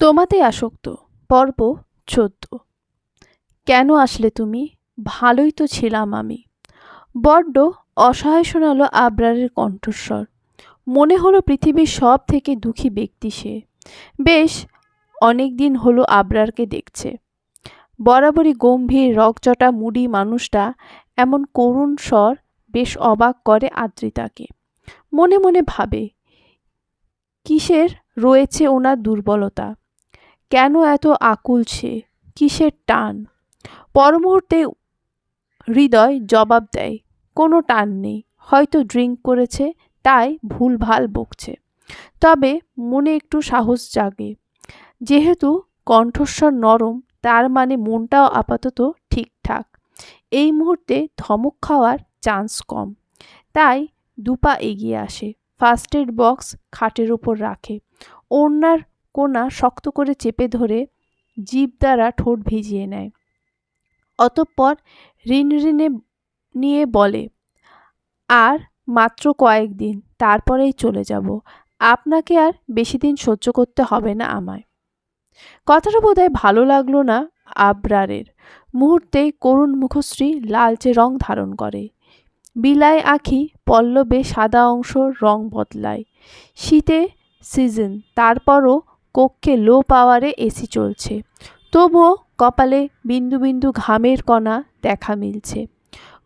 তোমাতে আসক্ত, পর্ব চোদ্দ। কেন আসলে তুমি? ভালোই তো ছিলাম আমি। বড্ড অসহায় শোনালো আবরারের কণ্ঠস্বর। মনে হলো পৃথিবীর সব থেকে দুঃখী ব্যক্তি সে। বেশ অনেক দিন হলো আবরারকে দেখছে। বরাবরই গম্ভীর, রকচটা, মুডি মানুষটা এমন করুণ স্বর বেশ অবাক করে আদ্রিতাকে। মনে মনে ভাবে, কিসের রয়েছে ওনার দুর্বলতা? কেন এত আকুল সে কিসের টান? পরমুহূর্তে হৃদয় জবাব দেয়, কোনো টান নেই, হয়তো ড্রিঙ্ক করেছে, তাই ভুলভাল বকছে। তবে মনে একটু সাহস জাগে। যেহেতু কণ্ঠস্বর নরম, তার মানে মনটাও আপাতত ঠিকঠাক। এই মুহূর্তে ধমক খাওয়ার চান্স কম। তাই দুপা এগিয়ে আসে ফার্স্ট এড বক্স খাটের ওপর রাখে। ওড়নার কোনা শক্ত করে চেপে ধরে জীব দ্বারা ঠোঁট ভিজিয়ে নেয়। অতঃপর ঋণ ঋণে নিয়ে বলে, আর মাত্র কয়েকদিন তারপরেই চলে যাব। আপনাকে আর বেশি দিন সহ্য করতে হবে না আমায় কথাটা বোধহয় ভালো লাগল না আবরারের। মুহূর্তেই করুণ মুখশ্রী লালচে রং ধারণ করে। বিলায় আঁখি পল্লবে সাদা অংশ রং বদলায়। শীতে সিজন, তারপরও কক্ষে লো পাওয়ারে এসি চলছে। তবুও কপালে বিন্দু বিন্দু ঘামের কণা দেখা মিলছে।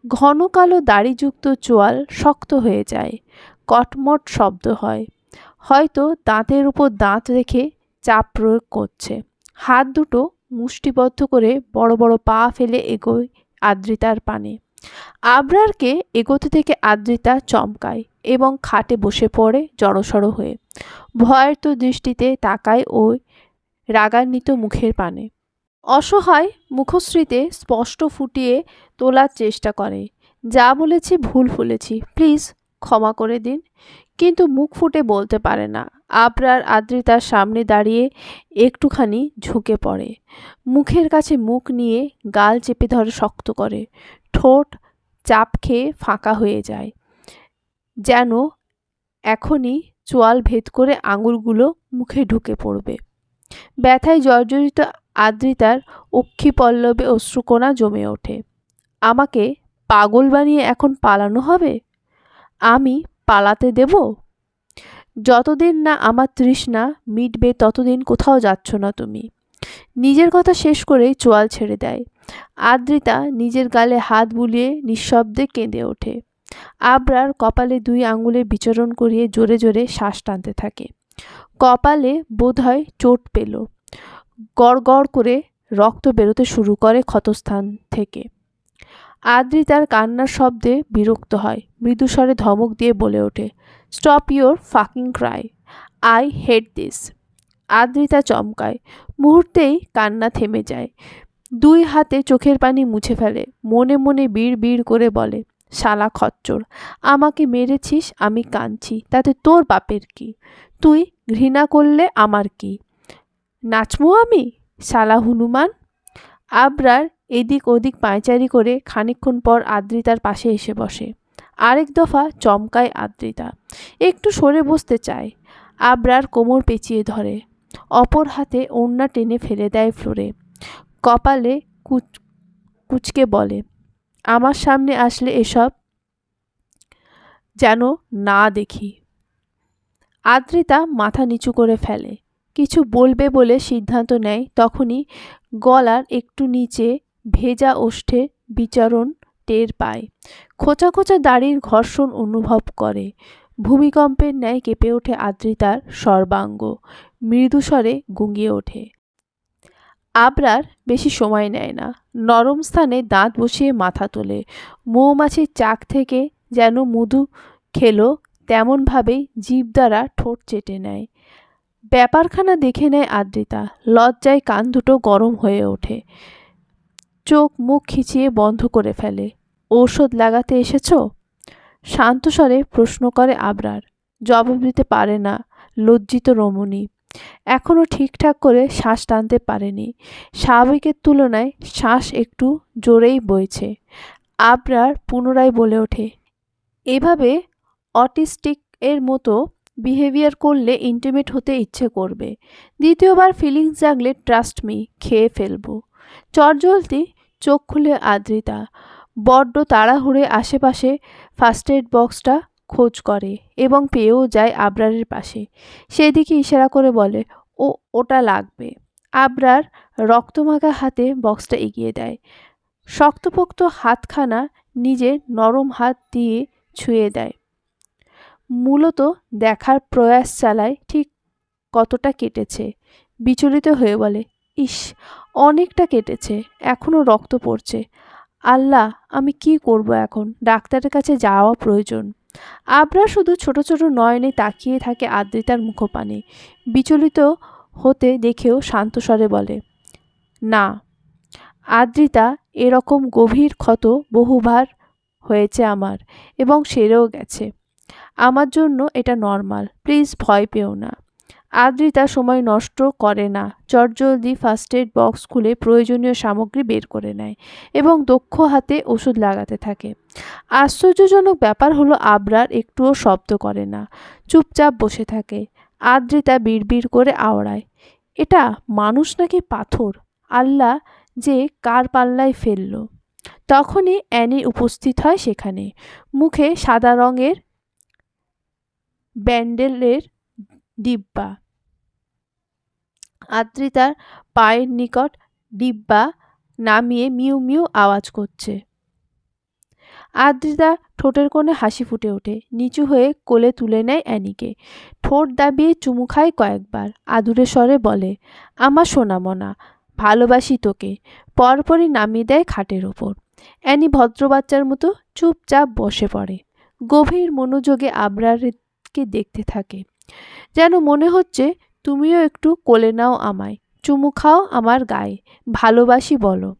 ঘন কালো দাড়িযুক্ত চোয়াল শক্ত হয়ে যায়। কটমট শব্দ হয়। হয়তো দাঁতের উপর দাঁত রেখে চাপ প্রয়োগ করছে। হাত দুটো মুষ্টিবদ্ধ করে বড় বড় পা ফেলে এগোয় আদ্রিতার পানে। আবরারকে এগোতে থেকে আদ্রিতা চমকায় এবং খাটে বসে পড়ে জড়সড় হয়ে। ভয়ের তো দৃষ্টিতে তাকায় ওই রাগান্বিত মুখের পানে। অসহায় মুখশ্রীতে স্পষ্ট ফুটিয়ে তোলার চেষ্টা করে। যা বলেছি ভুল ফুলেছি, প্লিজ ক্ষমা করে দিন। কিন্তু মুখ ফুটে বলতে পারে না। আবরার আদ্রিতার সামনে দাঁড়িয়ে একটুখানি ঝুঁকে পড়ে। মুখের কাছে মুখ নিয়ে গাল চেপে ধরে শক্ত করে। ঠোঁট চাপ খেয়ে ফাঁকা হয়ে যায়। যেন এখনই চোয়াল ভেদ করে আঙুলগুলো মুখে ঢুকে পড়বে। ব্যথায় জর্জরিত আদ্রিতার অক্ষি পল্লবে জমে ওঠে। আমাকে পাগল বানিয়ে এখন পালানো হবে? আমি পালাতে দেব? যতদিন না আমার তৃষ্ণা মিটবে, ততদিন কোথাও যাচ্ছ না তুমি। নিজের কথা শেষ করেই চোয়াল ছেড়ে দেয়। আদ্রিতা নিজের গালে হাত বুলিয়ে নিঃশব্দে কেঁদে ওঠে। আবরার কপালে দুই আঙুলের বিচরণ করিয়ে জোরে জোরে শ্বাস টানতে থাকে। কপালে বোধহয় চোট পেল। গড় গড় করে রক্ত বেরোতে শুরু করে ক্ষতস্থান থেকে। আদ্রিতার কান্নার শব্দে বিরক্ত হয়। মৃদুস্বরে ধমক দিয়ে বলে ওঠে stop your fucking cry I hate this Adrita চমকায়। মুহূর্তেই কান্না থেমে যায়। দুই হাতে চোখের পানি মুছে ফেলে। মনে মনে বিড় বিড় করে বলে শালা খচ্চর। আমাকে মেরেছিস, আমি কাঁদছি। তাতে তোর বাপের কি? তুই ঘৃণা করলে আমার কি? নাচমো আমি? শালা হনুমান? আবরার এদিক ওদিক পায়চারি করে খানিক্ষণ পর আদ্রিতার পাশে এসে বসে। আরেক দফা চমকায় আদ্রিতা। একটু সরে বসতে চায়। আবরার কোমর পেঁচিয়ে ধরে। অপর হাতে ওড়না টেনে ফেলে দেয় ফ্লোরে। কপালে কুচ কুচকে বলে আমার সামনে আসলে এসব যেন না দেখি। আদ্রিতা মাথা নিচু করে ফেলে। কিছু বলবে বলে সিদ্ধান্ত নেয়, তখনই গলার একটু নিচে ভেজা ওষ্ঠে বিচরণ টের পায়। খোঁচা খোঁচা দাড়ির ঘর্ষণ অনুভব করে। ভূমিকম্পের ন্যায় কেঁপে ওঠে আদ্রিতার সর্বাঙ্গ। মৃদুস্বরে গুঙ্গিয়ে ওঠে। আবরার বেশি সময় নেয় না। নরম স্থানে দাঁত বসিয়ে মাথা তোলে। মৌমাছির চাক থেকে যেন মধু খেলো, তেমনভাবেই জীব দ্বারা ঠোঁট চেটে নেয়। ব্যাপারখানা দেখে নেয় আদ্রিতা। লজ্জায় কান দুটো গরম হয়ে ওঠে। চোখ মুখ খিচিয়ে বন্ধ করে ফেলে। ঔষধ লাগাতে এসেছ? শান্তস্বরে প্রশ্ন করে আবরার। জবাব দিতে পারে না। লজ্জিত রমণী। এখনও ঠিকঠাক করে শ্বাস টানতে পারেনি। স্বাভাবিকের তুলনায় শ্বাস একটু জোরেই বইছে। আবরার পুনরায় বলে ওঠে, এভাবে অটিস্টিক এর মতো বিহেভিয়ার করলে ইন্টিমেট হতে ইচ্ছে করবে। দ্বিতীয়বার ফিলিংস জাগলে ট্রাস্ট মি, খেয়ে ফেলব চটজলদি চোখ খুলে আদ্রিতা, বড্ড তাড়াহুড়ে আশেপাশে ফার্স্ট এড বক্সটা খোঁজ করে এবং পেয়েও যায় আবরারের পাশে। সেদিকে ইশারা করে বলে, ও, ওটা লাগবে। আবরার রক্তমাখা হাতে বক্সটা এগিয়ে দেয়। শক্তপোক্ত হাতখানা নিজে নরম হাত দিয়ে ছুঁয়ে দেয়। মূলত দেখার প্রয়াস চালায় ঠিক কতটা কেটেছে। বিচলিত হয়ে বলে, ইস, অনেকটা কেটেছে এখনও রক্ত পড়ছে। আল্লাহ, আমি কি করব এখন? ডাক্তারের কাছে যাওয়া প্রয়োজন। আবরা শুধু ছোট ছোট নয়নে তাকিয়ে থাকে আদ্রিতার মুখপানে। বিচলিত হতে দেখেও শান্তস্বরে বলে, না, আদ্রিতা এরকম গভীর ক্ষত বহুবার হয়েছে আমার এবং সেরেও গেছে। আমার জন্য এটা নর্মাল। প্লিজ ভয় পেও না। আদ্রিতা সময় নষ্ট করে না। চটজলদি ফার্স্ট এড বক্স খুলে প্রয়োজনীয় সামগ্রী বের করে নেয় এবং দক্ষ হাতে ওষুধ লাগাতে থাকে। আশ্চর্যজনক ব্যাপার হলো আবরার একটুও শব্দ করে না, চুপচাপ বসে থাকে। আদ্রিতা বিড়বিড় করে আওড়ায়, এটা মানুষ নাকি পাথর? আল্লাহ যে কার পাল্লায় ফেলল? তখনই অ্যানি উপস্থিত হয় সেখানে। মুখে সাদা রঙের ব্যান্ডেলের ডিব্বা। আদ্রিতার পায়ের নিকট ডিব্বা নামিয়ে মিউ মিউ আওয়াজ করছে। আদ্রিতা ঠোঁটের কোণে হাসি ফুটে ওঠে। নিচু হয়ে কোলে তুলে নেয় অ্যানিকে। ঠোঁট দাবিয়ে চুমু খায় কয়েকবার। আদুরে স্বরে বলে, আমার সোনামনা, ভালোবাসি তোকে। পরপরই নামিয়ে দেয় খাটের ওপর। অ্যানি ভদ্র বাচ্চার মতো চুপচাপ বসে পড়ে। গভীর মনোযোগে আবরারকে দেখতে থাকে। যেন মনে হচ্ছে তুমিও একটু কোলে নাও আমায়, চুমু খাও আমার গায়ে, ভালোবাসি বলো।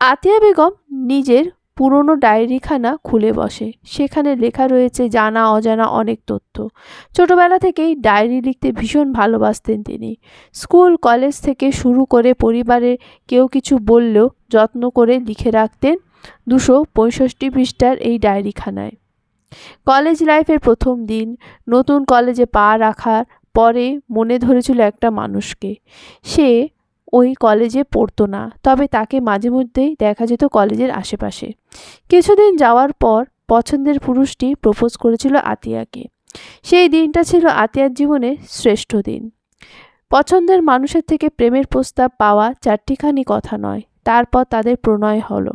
আতিয়া বেগম নিজের পুরনো ডায়েরিখানা খুলে বসে, সেখানে লেখা রয়েছে জানা অজানা অনেক তথ্য। ছোটবেলা থেকেই ডায়েরি লিখতে ভীষণ ভালোবাসতেন তিনি। স্কুল, কলেজ থেকে শুরু করে পরিবারে কেউ কিছু বললেও যত্ন করে লিখে রাখতেন দুশো পঁয়ষট্টি পৃষ্ঠার এই ডায়েরিখানায়। কলেজ লাইফের প্রথম দিন, নতুন কলেজে পা রাখার পরে মনে ধরেছিল একটা মানুষকে। সে ওই কলেজে পড়তো না, তবে তাকে মাঝে মধ্যেই দেখা যেত কলেজের আশেপাশে। কিছুদিন যাওয়ার পর পছন্দের পুরুষটি প্রপোজ করেছিল আতিয়াকে। সেই দিনটা ছিল আতিয়ার জীবনে শ্রেষ্ঠ দিন। পছন্দের মানুষের থেকে প্রেমের প্রস্তাব পাওয়া চারটিখানি কথা নয়, তারপর তাদের প্রণয় হলো।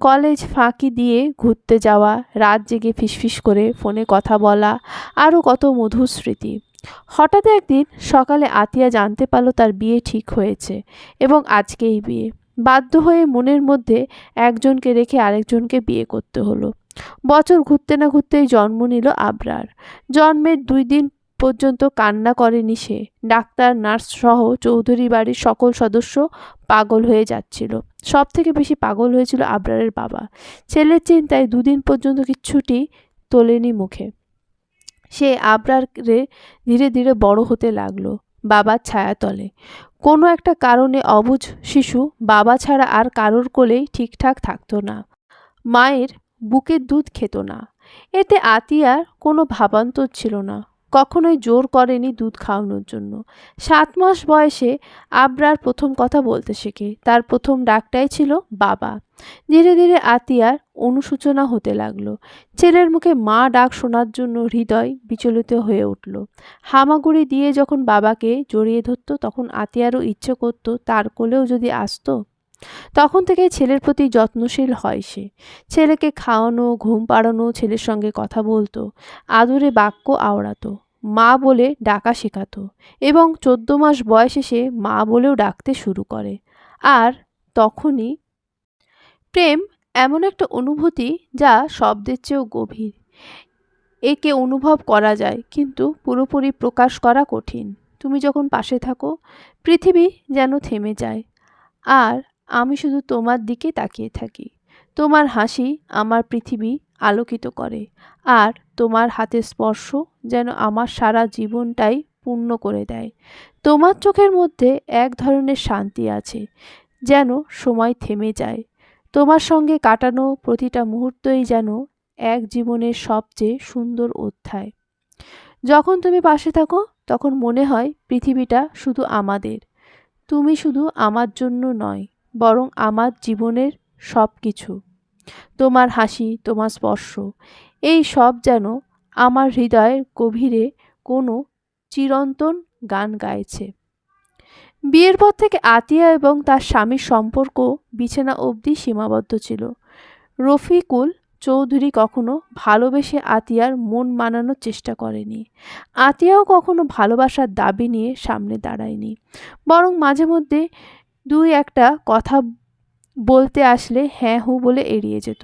কলেজ ফাঁকি দিয়ে ঘুরতে যাওয়া, রাত জেগে ফিসফিস করে ফোনে কথা বলা, আরও কত মধুর স্মৃতি। হঠাৎ একদিন সকালে আতিয়া জানতে পারল তার বিয়ে ঠিক হয়েছে এবং আজকেই বিয়ে। বাধ্য হয়ে মনের মধ্যে একজনকে রেখে আরেকজনকে বিয়ে করতে হলো। বছর ঘুরতে না ঘুরতেই জন্ম নিল আবরার। জন্মের দুই দিন পর্যন্ত কান্না করেনি সে। ডাক্তার, নার্স সহ চৌধুরী বাড়ির সকল সদস্য পাগল হয়ে যাচ্ছিল। সব থেকে বেশি পাগল হয়েছিল আবরারের বাবা। ছেলের চিন্তায় দুদিন পর্যন্ত কিচ্ছুটি তোলেনি মুখে। সে আবরারে ধীরে ধীরে বড় হতে লাগল বাবার ছায়াতলে। কোনো একটা কারণে অবুজ শিশু বাবা ছাড়া আর কারোর কোলেই ঠিকঠাক থাকতো না। মায়ের বুকের দুধ খেত না। এতে আতিয়ার কোনো ভাবান্তর ছিল না। কখনোই জোর করেনি দুধ খাওয়ানোর জন্য। সাত মাস বয়সে আবরার প্রথম কথা বলতে শেখে। তার প্রথম ডাকটাই ছিল, বাবা। ধীরে ধীরে আতিয়ার অনুসূচনা হতে লাগল। ছেলের মুখে মা ডাক শোনার জন্য হৃদয় বিচলিত হয়ে উঠল। হামাগুড়ি দিয়ে যখন বাবাকে জড়িয়ে ধরতো, তখন আতিয়ারও ইচ্ছে করতো, তার কোলেও যদি আসতো? তখন থেকে ছেলের প্রতি যত্নশীল হয় সে। ছেলেকে খাওয়ানো, ঘুম পাড়ানো, ছেলের সঙ্গে কথা বলতো, আদরে বাক্য আওড়াতো, মা বলে ডাকা শেখাতো এবং চোদ্দ মাস বয়সে সে মা বলেও ডাকতে শুরু করে। আর তখনই প্রেম এমন একটা অনুভূতি যা শব্দের চেয়েও গভীর। একে অনুভব করা যায়, কিন্তু পুরোপুরি প্রকাশ করা কঠিন। তুমি যখন পাশে থাকো, পৃথিবী যেন থেমে যায়। আর আমি শুধু তোমার দিকে তাকিয়ে থাকি। তোমার হাসি আমার পৃথিবী আলোকিত করে, আর তোমার হাতের স্পর্শ যেন আমার সারা জীবনটাই পূর্ণ করে দেয়। তোমার চোখের মধ্যে এক ধরনের শান্তি আছে, যেন সময় থেমে যায়। তোমার সঙ্গে কাটানো প্রতিটা মুহূর্তই যেন এক জীবনের সবচেয়ে সুন্দর অধ্যায়। যখন তুমি পাশে থাকো, তখন মনে হয় পৃথিবীটা শুধু আমাদের। তুমি শুধু আমার জন্য নয়। বরং আমার জীবনের সব কিছু তোমার হাসি, তোমার স্পর্শ, এই সব যেন আমার হৃদয়ের গভীরে কোনো চিরন্তন গান গাইছে। বিয়ের পর থেকে আতিয়া এবং তার স্বামীর সম্পর্ক বিছানা অবধি সীমাবদ্ধ ছিল। রফিকুল চৌধুরী কখনো ভালোবেসে আতিয়ার মন মানানোর চেষ্টা করেনি। আতিয়াও কখনো ভালোবাসার দাবি নিয়ে সামনে দাঁড়ায়নি। বরং মাঝে মধ্যে দুই একটা কথা বলতে আসলে হ্যাঁ হু বলে এড়িয়ে যেত।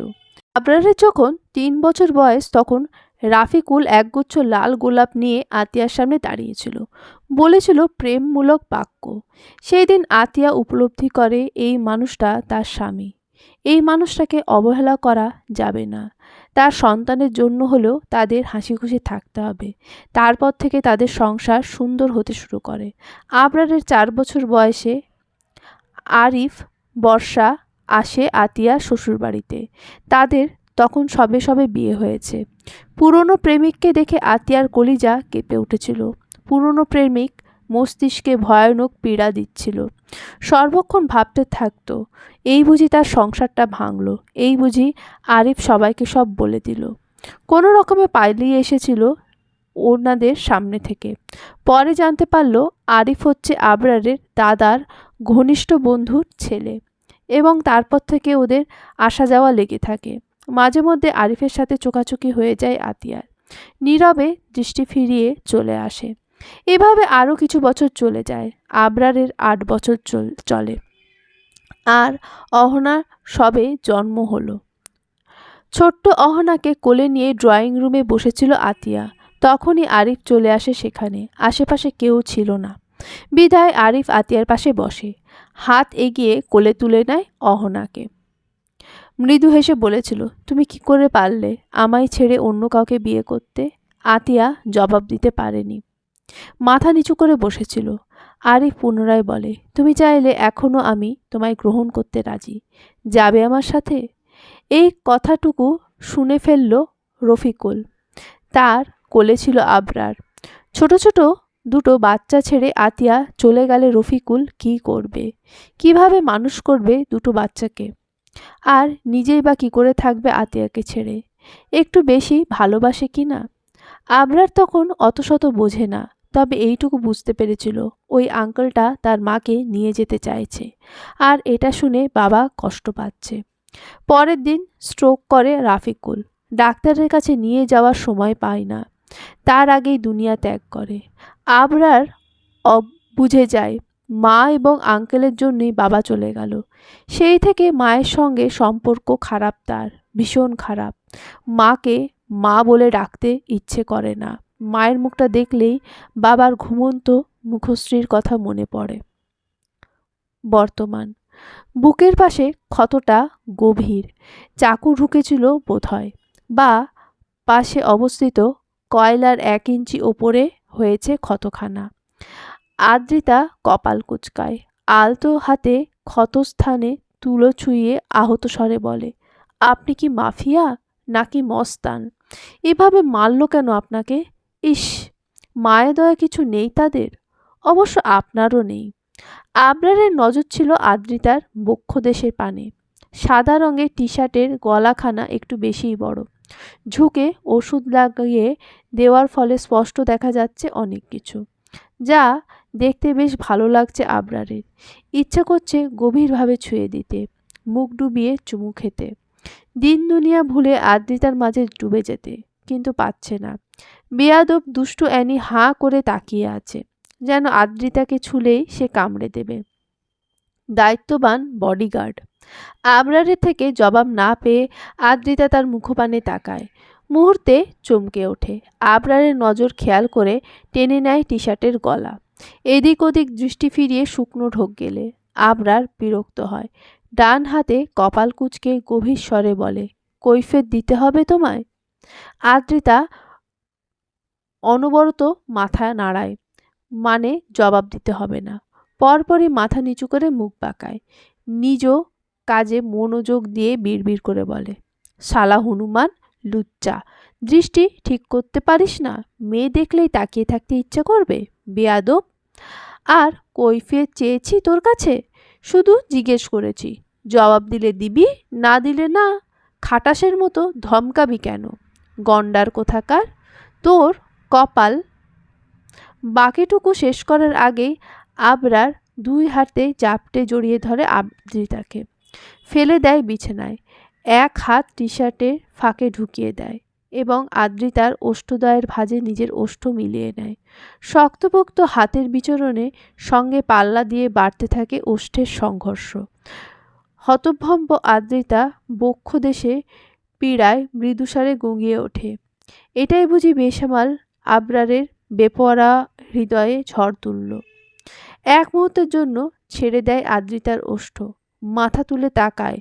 আবরারের যখন তিন বছর বয়স তখন রাফিকুল একগুচ্ছ লাল গোলাপ নিয়ে আতিয়ার সামনে দাঁড়িয়েছিল। বলেছিল, প্রেমমূলক বাক্য। সেই দিন আতিয়া উপলব্ধি করে এই মানুষটা তার স্বামী। এই মানুষটাকে অবহেলা করা যাবে না। তার সন্তানের জন্য হলেও তাদের হাসি খুশি থাকতে হবে। তারপর থেকে তাদের সংসার সুন্দর হতে শুরু করে। আবরারের চার বছর বয়সে আরিফ, বর্ষা আসে আতিয়া শ্বশুরবাড়িতে। তাদের তখন সবে সবে বিয়ে হয়েছে। পুরনো প্রেমিককে দেখে আতিয়ার কলিজা কেঁপে উঠেছিল। পুরনো প্রেমিক মস্তিষ্কে ভয়ানক পীড়া দিচ্ছিল। সর্বক্ষণ ভাবতে থাকতো, এই বুঝি তার সংসারটা ভাঙল, এই বুঝি আরিফ সবাইকে সব বলে দিল। কোনো রকমে পালিয়ে এসেছিল ওনাদের সামনে থেকে। পরে জানতে পারল আরিফ হচ্ছে আবরারের দাদার ঘনিষ্ঠ বন্ধুর ছেলে এবং তারপর থেকে ওদের আসা যাওয়া লেগে থাকে। মাঝে মধ্যে আরিফের সাথে চোখাচোখি হয়ে যায় আতিয়ার। নীরবে দৃষ্টি ফিরিয়ে চলে আসে। এভাবে আরও কিছু বছর চলে যায়। আবরারের আট বছর চলে আর অহনার সবে জন্ম হলো। ছোট্ট অহনাকে কোলে নিয়ে ড্রয়িং রুমে বসেছিল আতিয়া। তখনই আরিফ চলে আসে সেখানে। আশেপাশে কেউ ছিল না। বিধায় আরিফ আতিয়ার পাশে বসে। হাত এগিয়ে কোলে তুলে নেয় অহনাকে। মৃদু হেসে বলেছিল, তুমি কি করে পারলে আমায় ছেড়ে অন্য কাউকে বিয়ে করতে? আতিয়া জবাব দিতে পারেনি। মাথা নিচু করে বসেছিল। আরিফ পুনরায় বলে, তুমি চাইলে এখনও আমি তোমায় গ্রহণ করতে রাজি। যাবে আমার সাথে? এই কথাটুকু শুনে ফেলল রফিকুল। তার কোলে ছিল আবরার। ছোট ছোট দুটো বাচ্চা ছেড়ে আতিয়া চলে গেলে রফিকুল কি করবে? কীভাবে মানুষ করবে দুটো বাচ্চাকে? আর নিজেই বা কী করে থাকবে আতিয়াকে ছেড়ে? একটু বেশি ভালোবাসে কি না? আবরার তখন অত শত বোঝে না, তবে এইটুকু বুঝতে পেরেছিল, ওই আঙ্কেলটা তার মাকে নিয়ে যেতে চাইছে। আর এটা শুনে বাবা কষ্ট পাচ্ছে। পরের দিন স্ট্রোক করে রাফিকুল। ডাক্তারের কাছে নিয়ে যাওয়ার সময় পায় না। তার আগেই দুনিয়া ত্যাগ করে। আবরার বুঝে যায়, মা এবং আঙ্কেলের জন্যই বাবা চলে গেল। সেই থেকে মায়ের সঙ্গে সম্পর্ক খারাপ তার, ভীষণ খারাপ। মাকে মা বলে ডাকতে ইচ্ছে করে না। মায়ের মুখটা দেখলেই বাবার ঘুমন্ত মুখশ্রীর কথা মনে পড়ে। বর্তমান। বুকের পাশে ক্ষতটা গভীর। চাকু ঢুকেছিল বোধহয় বা পাশে অবস্থিত কয়লার এক ইঞ্চি ওপরে হয়েছে ক্ষতখানা। আদ্রিতা কপাল কুচকায়। আলতো হাতে ক্ষতস্থানে তুলো ছুঁয়ে আহত স্বরে বলে, আপনি কি মাফিয়া নাকি মস্তান? এভাবে মারল কেন আপনাকে? ইস, মায়া দয়া কিছু নেই তাদের। অবশ্য আপনারও নেই। আবরারের নজর ছিল আদ্রিতার বক্ষদেশের পানে। সাদা রঙের টি শার্টের গলাখানা একটু বেশিই বড়। ঝুঁকে ওষুধ লাগিয়ে দেওয়ার ফলে স্পষ্ট দেখা যাচ্ছে অনেক কিছু, যা দেখতে বেশ ভালো লাগছে আবরারের। ইচ্ছা করছে গভীরভাবে ছুঁয়ে দিতে, মুখ ডুবিয়ে চুমু খেতে। দিন দুনিয়া ভুলে আদ্রিতার মাঝে ডুবে যেতে, কিন্তু পাচ্ছে না। বেয়াদব দুষ্টু অ্যানি হাঁ করে তাকিয়ে আছে, যেন আদ্রিতাকে ছুলেই সে কামড়ে দেবে। দায়িত্ববান বডিগার্ড আবরারের থেকে জবাব না পেয়ে আদ্রিতা তার মুখপানে তাকায়। মুহূর্তে চমকে ওঠে। আবরারের নজর খেয়াল করে টেনে নেয় টি শার্টের গলা। এদিক ওদিক দৃষ্টি ফিরিয়ে শুকনো ঢোক গেলে। আবরার বিরক্ত হয়। ডান হাতে কপাল কুচকে গভীর স্বরে বলে কৈফের দিতে হবে তোমায়? আদ্রিতা অনবরত মাথা নাড়ায় মানে জবাব দিতে হবে না। পরপরই মাথা নিচু করে মুখ বাঁকায়। নিজ কাজে মনোযোগ দিয়ে বিড়বিড় করে বলে, শালা হনুমান, লুচ্চা, দৃষ্টি ঠিক করতে পারিস না? মেয়ে দেখলেই তাকিয়ে থাকতে ইচ্ছে করবে? বেয়াদব। আর কৈফিয়ত চেয়েছি তোর কাছে? শুধু জিজ্ঞেস করেছি। জবাব দিলে দিবি, না দিলে না, খাটাসের মতো ধমকাবি কেন? গন্ডার কোথাকার? তোর কপাল বাকিটুকু শেষ করার আগেই আবরার দুই হাতে চাপটে জড়িয়ে ধরে আদ্রিতাকে ফেলে দেয় বিছানায়। এক হাত টি শার্টের ফাঁকে ঢুকিয়ে দেয় এবং আদ্রিতার ওষ্ঠদয়ের ভাঁজে নিজের ওষ্ঠ মিলিয়ে নেয়। শক্তপোক্ত হাতের বিচরণে সঙ্গে পাল্লা দিয়ে বাড়তে থাকে ওষ্ঠের সংঘর্ষ। হতভম্ব আদ্রিতা বক্ষ দেশে পীড়ায় মৃদুসারে গঙ্গিয়ে ওঠে। এটাই বুঝি বেসামাল আবরারের বেপরা হৃদয়ে ঝড় তুলল। এক মুহূর্তের জন্য ছেড়ে দেয় আদ্রিতার ওষ্ঠ মাথা তুলে তাকায়,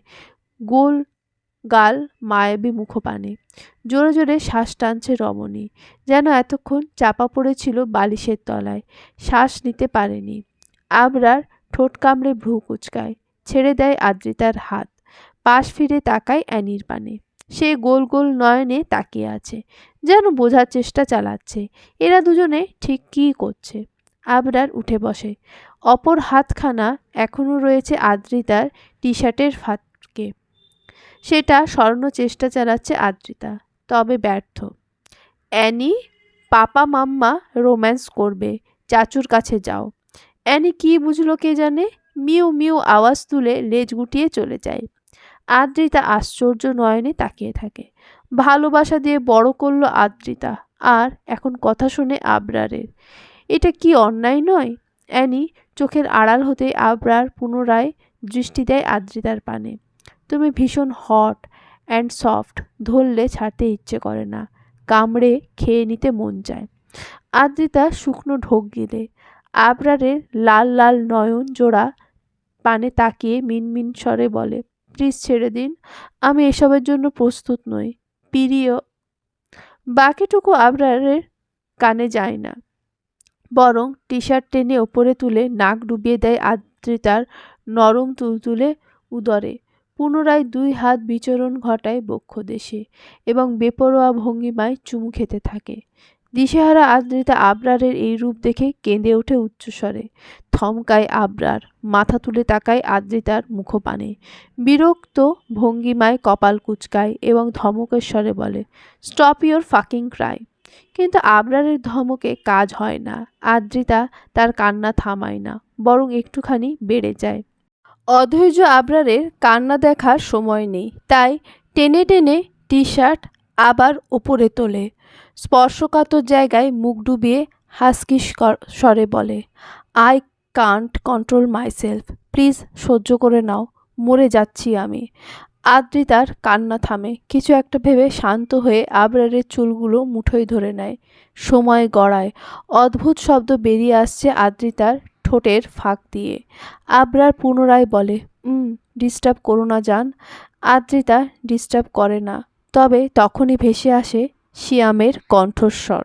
গোল গাল মায়াবী মুখপানে। জোরে জোরে শ্বাস টানছে রমণী, যেন এতক্ষণ চাপা পড়েছিল বালিশের তলায়। শ্বাস নিতে পারেনি। আবরার ঠোঁট কামড়ে ভ্রু কুচকায়, ছেড়ে দেয় আদ্রিতার হাত। পাশ ফিরে তাকায় অ্যানির পানে। সে গোল গোল নয়নে তাকিয়ে আছে, যেন বোঝার চেষ্টা চালাচ্ছে, এরা দুজনে ঠিক কী করছে। আবরার উঠে বসে অপর হাতখানা এখনও রয়েছে আদ্রিতার টি শার্টের ফাটকে সেটা স্মরণ চেষ্টা চালাচ্ছে আদ্রিতা, তবে ব্যর্থ। অ্যানি, পাপা মাম্মা রোম্যান্স করবে, চাচুর কাছে যাও। অ্যানি কি বুঝলো কে জানে? মিউ মিউ আওয়াজ তুলে লেজ গুটিয়ে চলে যায়। আদ্রিতা আশ্চর্য নয়নে তাকিয়ে থাকে। ভালোবাসা দিয়ে বড় করল আদ্রিতা, আর এখন কথা শুনে আবরারের। এটা কি অন্যায় নয়? অ্যানি চোখের আড়াল হতে আবরার পুনরায় দৃষ্টি দেয় আদ্রিতার পানে। তুমি ভীষণ হট অ্যান্ড সফট ধরলে ছাড়তে ইচ্ছে করে না। কামড়ে খেয়ে নিতে মন চায়। আদ্রিতা শুকনো ঢোক গিলে। আবরারের লাল লাল নয়ন জোড়া পানে তাকিয়ে মিনমিন স্বরে বলে, প্লিজ ছেড়ে দিন, আমি এসবের জন্য প্রস্তুত নই। প্রিয় বাকিটুকু আবরারের কানে যায় না। বরং টি শার্ট টেনে ওপরে তুলে নাক ডুবিয়ে দেয় আদ্রিতার নরম তুলতুলে উদরে। পুনরায় দুই হাত বিচরণ ঘটায় বক্ষ দেশে এবং বেপরোয়া ভঙ্গিমায় চুমু খেতে থাকে। দিশেহারা আদ্রিতা আবরারের এই রূপ দেখে কেঁদে ওঠে উচ্চস্বরে। থমকায় আবরার, মাথা তুলে তাকায় আদ্রিতার মুখপানে। বিরক্ত ভঙ্গিমায় কপাল কুচকায় এবং ধমকের স্বরে বলে স্টপ ইয়োর ফাকিং ক্রাই কিন্তু আবরারের ধমকে কাজ হয় না। আদ্রিতা তার কান্না থামায় না, বরং একটুখানি বেড়ে যায়। অধৈর্য আবরারের কান্না দেখার সময় নেই, তাই টেনে টেনে টি শার্ট আবার ওপরে তোলে। স্পর্শকাতর জায়গায় মুখ ডুবিয়ে হাসকিস স্বরে বলে, I can't control myself, please সহ্য করে নাও, মরে যাচ্ছি আমি। আদ্রিতার কান্না থামে। কিছু একটা ভেবে শান্ত হয়ে আবরারের চুলগুলো মুঠোয় ধরে নেয়। সময় গড়ায়। অদ্ভুত শব্দ বেরিয়ে আসছে আদ্রিতার ঠোঁটের ফাঁক দিয়ে। আবরার পুনরায় বলে হুম ডিস্টার্ব করো না যান আদ্রিতা ডিস্টার্ব করে না। তবে তখনই ভেসে আসে শিয়ামের কণ্ঠস্বর।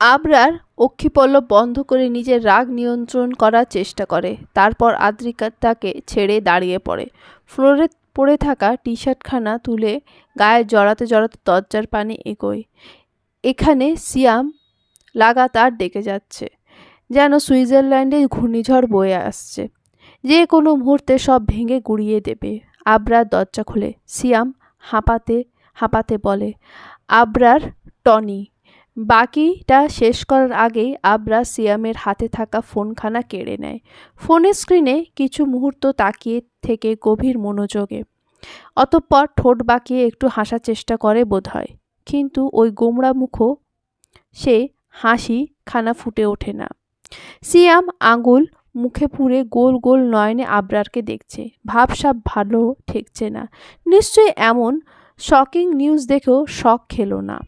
আবরার অক্ষিপল্লব বন্ধ করে নিজের রাগ নিয়ন্ত্রণ করার চেষ্টা করে। তারপর আদ্রিকা তাকে ছেড়ে দাঁড়িয়ে পড়ে। ফ্লোরে পড়ে থাকা টি শার্টখানা তুলে গায়ে জড়াতে জড়াতে দরজার পানে এগোয়। এখানে সিয়াম লাগাতার ডেকে যাচ্ছে, যেন সুইজারল্যান্ডে ঘূর্ণিঝড় বয়ে আসছে। যে কোনো মুহূর্তে সব ভেঙে গুড়িয়ে দেবে। আবরার দরজা খুলে। সিয়াম হাঁপাতে হাঁপাতে বলে, আবরার টনি। বাকিটা শেষ করার আগেই আবরা সিয়ামের হাতে থাকা ফোনখানা কেড়ে নেয়। ফোনের স্ক্রিনে কিছু মুহূর্ত তাকিয়ে থেকে গভীর মনোযোগে। অতঃপর ঠোঁট বাঁকিয়ে একটু হাসার চেষ্টা করে বোধ হয় কিন্তু ওই গোমড়া মুখও, সে হাসি খানা ফুটে ওঠে না। সিয়াম আঙুল মুখে পুরে গোল গোল নয়নে আবরারকে দেখছে। ভাবসাব ভালো ঠেকছে না। নিশ্চয়ই এমন শকিং নিউজ দেখেও শখ খেলো না।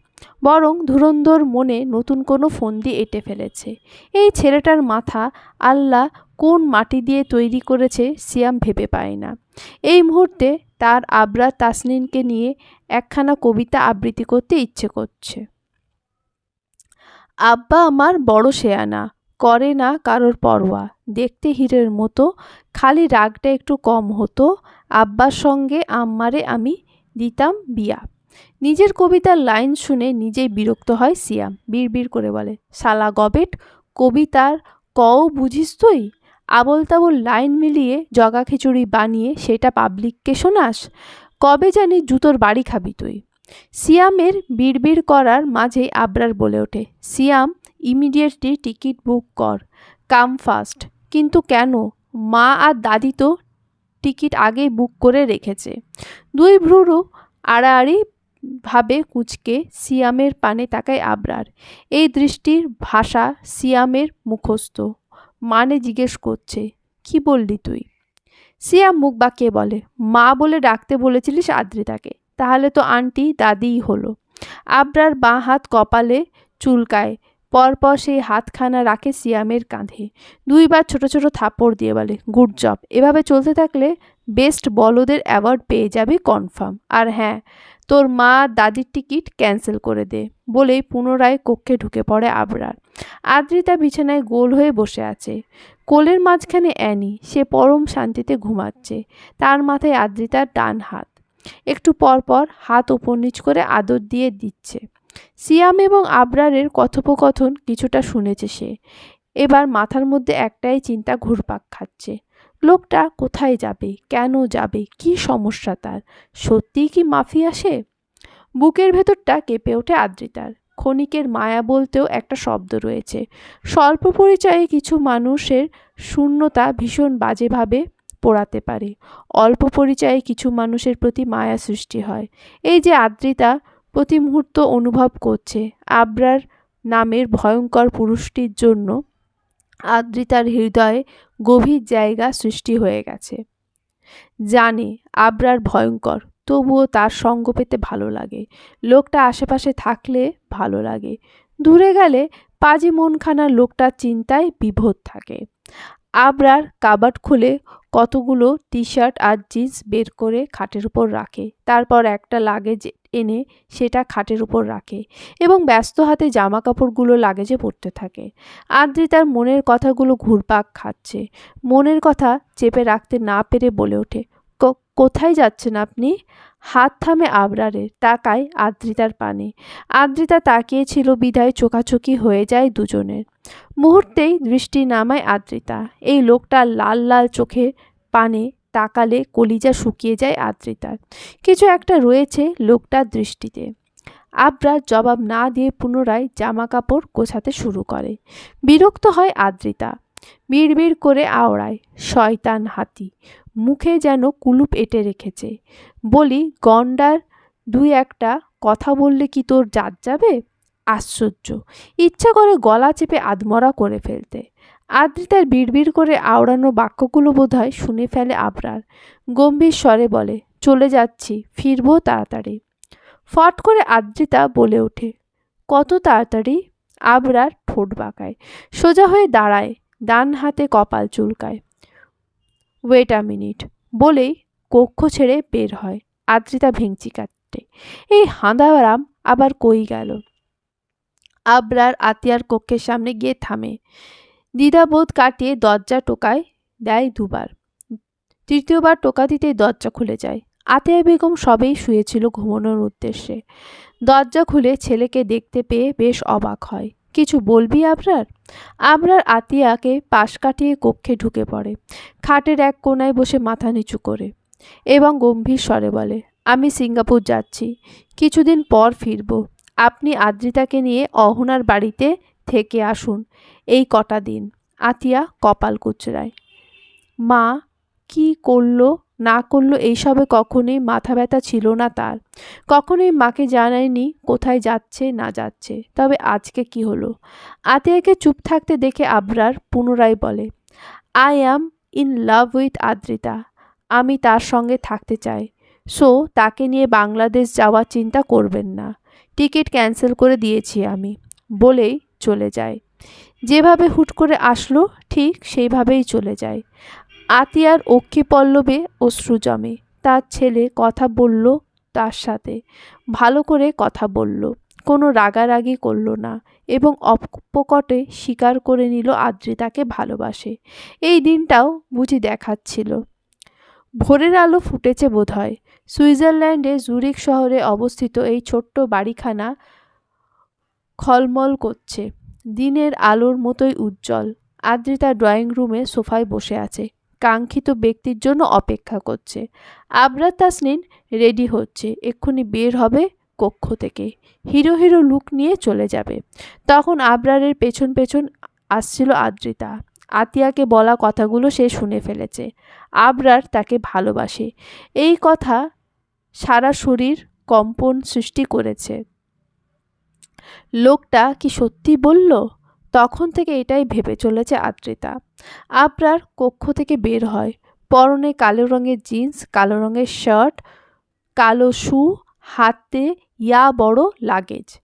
বরং ধুরন্ধর মনে নতুন কোনো ফন্দি এঁটে ফেলেছে। এই ছেলেটার মাথা আল্লাহ কোন মাটি দিয়ে তৈরি করেছে সিয়াম ভেবে পায় না। এই মুহূর্তে তার আবরা তাসনিনকে নিয়ে একখানা কবিতা আবৃত্তি করতে ইচ্ছে করছে। আব্বা আমার বড় শেয়ানা, করে না কারোর পরোয়া। দেখতে হীরের মতো, খালি রাগটা একটু কম হতো। আব্বার সঙ্গে আম্মারে আমি দিতাম বিয়া। নিজের কবিতার লাইন শুনে নিজেই বিরক্ত হয় সিয়াম। বিড়বিড় করে বলে, শালা গবেট, কবিতার কও বুঝিস তুই? আবল তাবল লাইন মিলিয়ে জগা খিচুড়ি বানিয়ে সেটা পাবলিককে শোনাস? কবে জানি জুতোর বাড়ি খাবি তুই? সিয়ামের বিড়বিড় করার মাঝেই আবরার বলে ওঠে, সিয়াম, ইমিডিয়েটলি টিকিট বুক কর, কাম ফাস্ট। কিন্তু কেন? মা আর দাদি তো টিকিট আগেই বুক করে রেখেছে। দুই ভ্রুরু আড়াআড়ি ভাবে কুচকে সিয়ামের পানে তাকায় আবরার। এই দৃষ্টির ভাষা সিয়ামের মুখস্থ। মানে জিজ্ঞেস করছে, কি বললি তুই? সিয়াম মুখ বাঁকিয়ে বলে, মা বলে ডাকতে বলেছিলিস আদ্রিতাকে, তাহলে তো আন্টি দাদিই হলো। আবরার বাঁ হাত কপালে চুলকায়, পরপর সেই হাতখানা রাখে সিয়ামের কাঁধে। দুইবার ছোট ছোট থাপড় দিয়ে বলে, গুড জব। এভাবে চলতে থাকলে বেস্ট বলদের অ্যাওয়ার্ড পেয়ে যাবে কনফার্ম। আর হ্যাঁ তোর মা দাদির টিকিট ক্যান্সেল করে দে বলেই পুনরায় কক্ষে ঢুকে পড়ে আবরার। আদ্রিতা বিছানায় গোল হয়ে বসে আছে। কোলের মাঝখানে অ্যানি, সে পরম শান্তিতে ঘুমাচ্ছে। তার মাথায় আদ্রিতার ডান হাত। একটু পর পর হাত ওপর নিচ করে আদর দিয়ে দিচ্ছে। সিয়াম এবং আবরারের কথোপকথন কিছুটা শুনেছে সে। এবার মাথার মধ্যে একটাই চিন্তা ঘুরপাক খাচ্ছে। লোকটা কোথায় যাবে? কেন যাবে? কি সমস্যা তার? সত্যিই কি মাফিয়া সে বুকের ভেতরটা কেঁপে ওঠে আদ্রিতার। ক্ষণিকের মায়া বলতেও একটা শব্দ রয়েছে। স্বল্প পরিচয়ে কিছু মানুষের শূন্যতা ভীষণ বাজেভাবে পোড়াতে পারে। অল্প পরিচয়ে কিছু মানুষের প্রতি মায়া সৃষ্টি হয়। এই যে আদ্রিতা প্রতি মুহূর্ত অনুভব করছে, আবরার নামের ভয়ঙ্কর পুরুষটির জন্য আদ্রিতার হৃদয়ে গভীর জায়গা সৃষ্টি হয়ে গেছে। জানে, আবরার ভয়ঙ্কর, তবুও তার সঙ্গ পেতে ভালো লাগে। লোকটা আশেপাশে থাকলে ভালো লাগে। দূরে গেলে পাজি মনখানা লোকটার চিন্তায় বিভোর থাকে। আবরার কাবাট খুলে কতগুলো টি শার্ট আর জিন্স বের করে খাটের উপর রাখে। তারপর একটা লাগেজ এনে সেটা খাটের উপর রাখে এবং ব্যস্ত হাতে জামা কাপড়গুলো লাগেজে পড়তে থাকে। আদ্রি তার মনের কথাগুলো ঘুরপাক খাচ্ছে। মনের কথা চেপে রাখতে না পেরে বলে ওঠে কোথায় যাচ্ছেন আপনি? হাত থামে আবরারের তাকায় আদ্রিতার পানে। আদ্রিতা তাকিয়েছিল বিধায় চোখাচোখি হয়ে যায় দুজনের। মুহূর্তেই দৃষ্টি নামায় আদ্রিতা। এই লোকটা লাল লাল চোখে পানে তাকালে কলিজা শুকিয়ে যায় আদ্রিতার। কিছু একটা রয়েছে লোকটার দৃষ্টিতে। আবরার জবাব না দিয়ে পুনরায় জামা কাপড় গোছাতে শুরু করে। বিরক্ত হয় আদ্রিতা। বিড়বিড় করে আওড়ায়, শয়তান হাতি। মুখে যেন কুলুপ এঁটে রেখেছে। বলি, গন্ডার, দুই একটা কথা বললে কি তোর জাত যাবে? আশ্চর্য। ইচ্ছা করে গলা চেপে আধমরা করে ফেলতে। আদ্রিতার বিড়বিড় করে আওড়ানো বাক্যগুলো বোধহয় শুনে ফেলে আবরার। গম্ভীর স্বরে বলে, চলে যাচ্ছি, ফিরবো তাড়াতাড়ি। ফট করে আদ্রিতা বলে ওঠে, কত তাড়াতাড়ি? আবরার ঠোঁট বাঁকায়, সোজা হয়ে দাঁড়ায়, ডান হাতে কপাল চুলকায়। ওয়েট আ মিনিট বলেই কক্ষ ছেড়ে বের হয়। আদ্রিতা ভেঙচি কাটতে। এই হাঁদারাম আবার কই গেল? আবরার আতিয়ার কক্ষের সামনে গিয়ে থামে। দ্বিধাবোধ কাটিয়ে দরজা টোকায় দেয় দুবার। তৃতীয়বার টোকা দিতেই দরজা খুলে যায়। আতিয়া বেগম সবেই শুয়েছিল ঘুমানোর উদ্দেশ্যে। দরজা খুলে ছেলেকে দেখতে পেয়ে বেশ অবাক হয়। কিছু বলবি আবরার? আবরার আতিয়াকে পাশ কাটিয়ে কক্ষে ঢুকে পড়ে, খাটের এক কোনায় বসে মাথা নিচু করে এবং গম্ভীর স্বরে বলে, আমি সিঙ্গাপুর যাচ্ছি, কিছুদিন পর ফিরব। আপনি আদ্রিতাকে নিয়ে অহনার বাড়িতে থেকে আসুন, এই কটা দিন। আতিয়া কপাল কুচরায় মা, কি করল? না করল এইসবে কখনোই মাথা ব্যথা ছিল না তার। কখনোই মাকে জানায়নি কোথায় যাচ্ছে, না যাচ্ছে। তবে আজকে কি হলো? আতিয়াকে চুপ থাকতে দেখে আবরার পুনরায় বলে I am in love with Adrita. আমি তার সঙ্গে থাকতে চাই। সো তাকে নিয়ে বাংলাদেশ যাওয়ার চিন্তা করবেন না। টিকিট ক্যান্সেল করে দিয়েছি আমি। বলেই চলে যায়। যেভাবে হুট করে আসলো, ঠিক সেইভাবেই চলে যায়। আতিয়ার অক্ষি পল্লবে অশ্রু জমে তার ছেলে কথা বলল তার সাথে। ভালো করে কথা বলল। কোনো রাগারাগি করল না এবং অপকটে স্বীকার করে নিল আদ্রিতাকে ভালোবাসে। এই দিনটাও বুঝি দেখাচ্ছিল। ভোরের আলো ফুটেছে বোধহয়। সুইজারল্যান্ডে জুরিক শহরে অবস্থিত এই ছোট্ট বাড়িখানা খলমল করছে। দিনের আলোর মতোই উজ্জ্বল। আদ্রিতা ড্রয়িং রুমে সোফায় বসে আছে। কাঙ্ক্ষিত ব্যক্তির জন্য অপেক্ষা করছে। আবরার তাসনিন রেডি হচ্ছে। এক্ষুনি বের হবে কক্ষ থেকে। হিরো হিরো লুক নিয়ে চলে যাবে। তখন আবরারের পেছন পেছন আসছিল আদ্রিতা। আতিয়াকে বলা কথাগুলো সে শুনে ফেলেছে। আবরার তাকে ভালোবাসে। এই কথা সারা শরীর কম্পন সৃষ্টি করেছে। লোকটা কি সত্যি বলল? তখন থেকে এটাই ভেবে চলেছে আদ্রিতা। আবরার কক্ষ থেকে বের হয়। পরনে কালো রঙের জিন্স, কালো রঙের শার্ট, কালো শু, হাতে ইয়া বড় লাগেজ।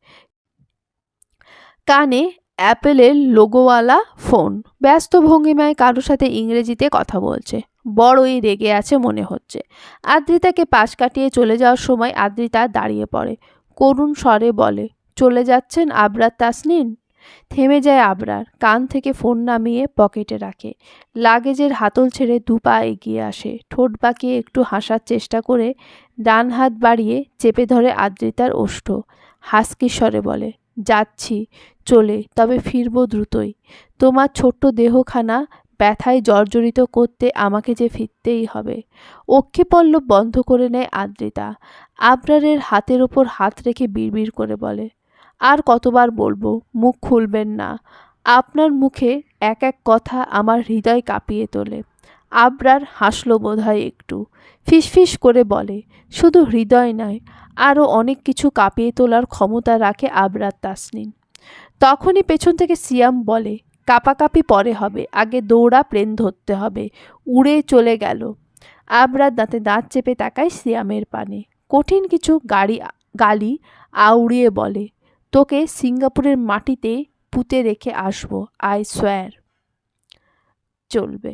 কানে অ্যাপেলের লোগোওয়ালা ফোন। ব্যস্ত ভঙ্গিমায় কারোর সাথে ইংরেজিতে কথা বলছে। বড়ই রেগে আছে মনে হচ্ছে। আদ্রিতাকে পাশ কাটিয়ে চলে যাওয়ার সময় আদ্রিতা দাঁড়িয়ে পড়ে। করুণ স্বরে বলে, চলে যাচ্ছেন আবরার তাসনিন? থেমে যায় আবরার, কান থেকে ফোন নামিয়ে পকেটে রাখে। লাগেজের হাতল ছেড়ে দু পা এগিয়ে আসে। ঠোঁট বাঁকিয়ে একটু হাসার চেষ্টা করে ডান হাত বাড়িয়ে চেপে ধরে আদ্রিতার ওষ্ঠ। হাসকি স্বরে বলে, যাচ্ছি, চলে, তবে ফিরব দ্রুতই। তোমার ছোট্ট দেহখানা ব্যথায় জর্জরিত করতে আমাকে যে ফিরতেই হবে। অক্ষিপল্লব বন্ধ করে নেয় আদ্রিতা। আবরারের হাতের ওপর হাত রেখে বিড়বিড় করে বলে আর কতবার বলব, মুখ খুলবেন না। আপনার মুখে এক এক কথা আমার হৃদয় কাঁপিয়ে তোলে। আবরার হাসলো বোধহয় একটু। ফিসফিস করে বলে, শুধু হৃদয় নয় আরও অনেক কিছু কাঁপিয়ে তোলার ক্ষমতা রাখে আবরার তাসনিন তখনই পেছন থেকে সিয়াম বলে, কাপাকাপি পরে হবে, আগে দৌড়া, প্লেন ধরতে হবে, উড়ে চলে গেল। আবরার দাঁতে দাঁত চেপে তাকায় সিয়ামের পানে। কঠিন কিছু গাড়ি, গালি আউড়িয়ে বলে তোকে সিঙ্গাপুরের মাটিতে পুঁতে রেখে আসব আই সোয়ার চলবে।